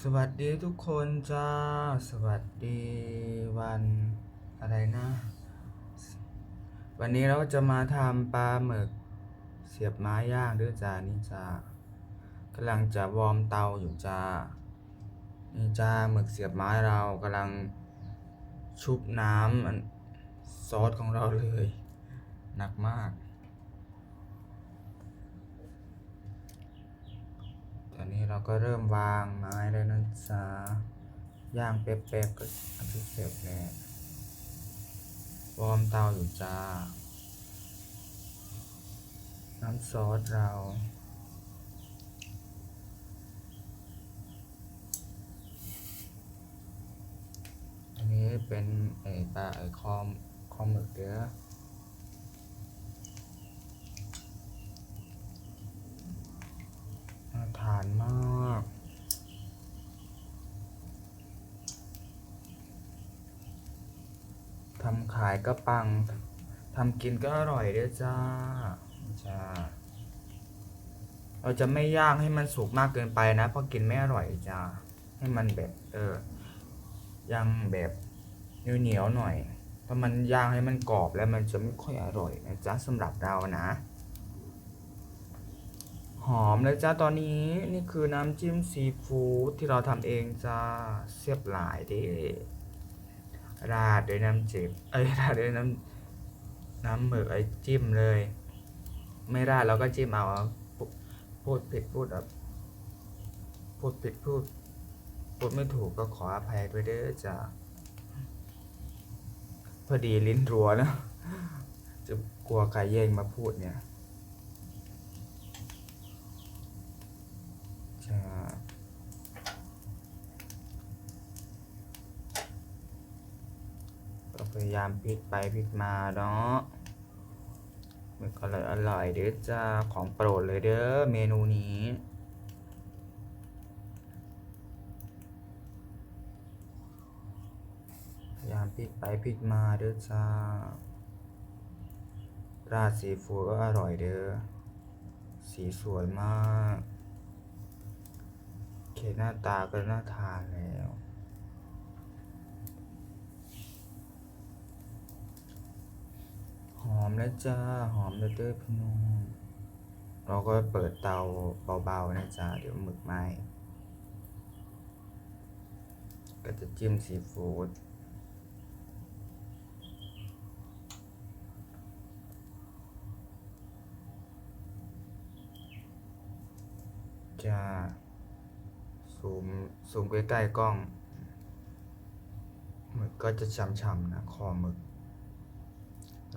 สวัสดีทุกคนจ้า สวัสดีวันอะไรนะ วันนี้เราจะมาทำปลาหมึกเสียบไม้ย่างด้วยจ้านี่จ้ากำลังจะวอร์มเตาอยู่จ้า นี่จ้าหมึกเสียบไม้เรากำลังชุบน้ำซอสของเราเลย หนักมาก อนนี้เราก็เริ่มวางไม้แล้วนะจ๊ะย่างเป๊ะๆก็อันที่เสร็จแล้ววอร์มเตาอยู่จ้า น้ำซอสเราอันนี้เป็นไอปลาไอคอมคอมหมึกเด้อ น่าทานมาก ทำขายก็ปังทำกินก็อร่อยด้วยจ้าจ้าเราจะไม่ย่างให้มันสุกมากเกินไปนะเพราะกินไม่อร่อยจ้าให้มันแบบเออย่างแบบเหนียวๆหน่อยเพราะมันย่างให้มันกรอบแล้วมันจะไม่ค่อยอร่อยนะจ๊ะสำหรับเรานะ หอมเลยจ้าตอนนี้นี่คือน้ำจิ้มซีฟู้ดที่เราทำเองจ้าเสียบหลายเด้ ราดด้วยน้ำเจ็บเอ้ยราดด้วยน้ำน้ำหมึกไอ้จิ้มเลย ไม่ราดเราก็จิ้มเอาพูดผิดพูดแบบพูดผิดพูดพูดไม่ถูกก็ขออภัยด้วยเด้อจ้าพอดีลิ้นรัวนะจะกลัวใครแย่งมาพูดเนี่ย จะก็ พยายามพลิกไปพลิกมาเนาะมันก็เลยอร่อยเด้อจ้าของโปรดเลยเด้อเมนูนี้พยายามพลิกไปพลิกมาเด้อจ้าราดซีฟูดก็อร่อยเด้อสีสวยมากโอเคหน้าตาก็น่าทานแล้ว แล้วจ้า หอมแล้วเด้อพี่น้อง เราก็เปิดเตาเบาๆนะจ้า เดี๋ยวหมึกไหมก็จะจิ้มซีฟู้ดจ้าซูมซูมใกล้ๆกล้องหมึกก็จะช้ำๆนะคอหมึก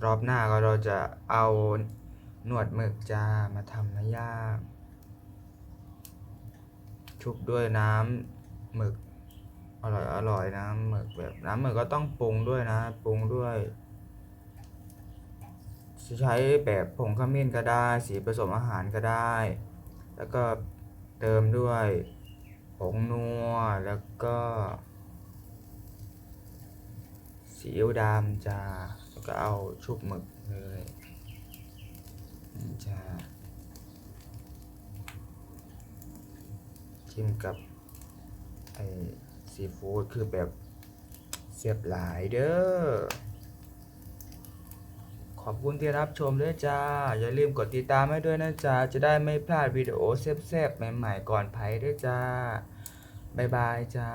รอบหน้าก็เราจะเอาหนวดหมึกจ้ามาทำน้ำย่างชุบด้วยน้ำหมึกอร่อยอร่อยน้ำหมึกแบบน้ำหมึกก็ต้องปรุงด้วยนะปรุงด้วยใช้แบบผงขมิ้นก็ได้ สีผสมอาหารก็ได้ แล้วก็เติมด้วยผงนัวแล้วก็ซีอิ๊วดำจ้า ก็เอาชุบหมึกเลยจ้าจิ้มกับไอซีฟู้ดคือแบบเสียบหลายเด้อ ขอบคุณที่รับชมด้วยจ้า อย่าลืมกดติดตามให้ด้วยนะจ้า จะได้ไม่พลาดวิดีโอแซ่บๆใหม่ๆก่อนไผด้วยจ้า บ๊ายบายจ้า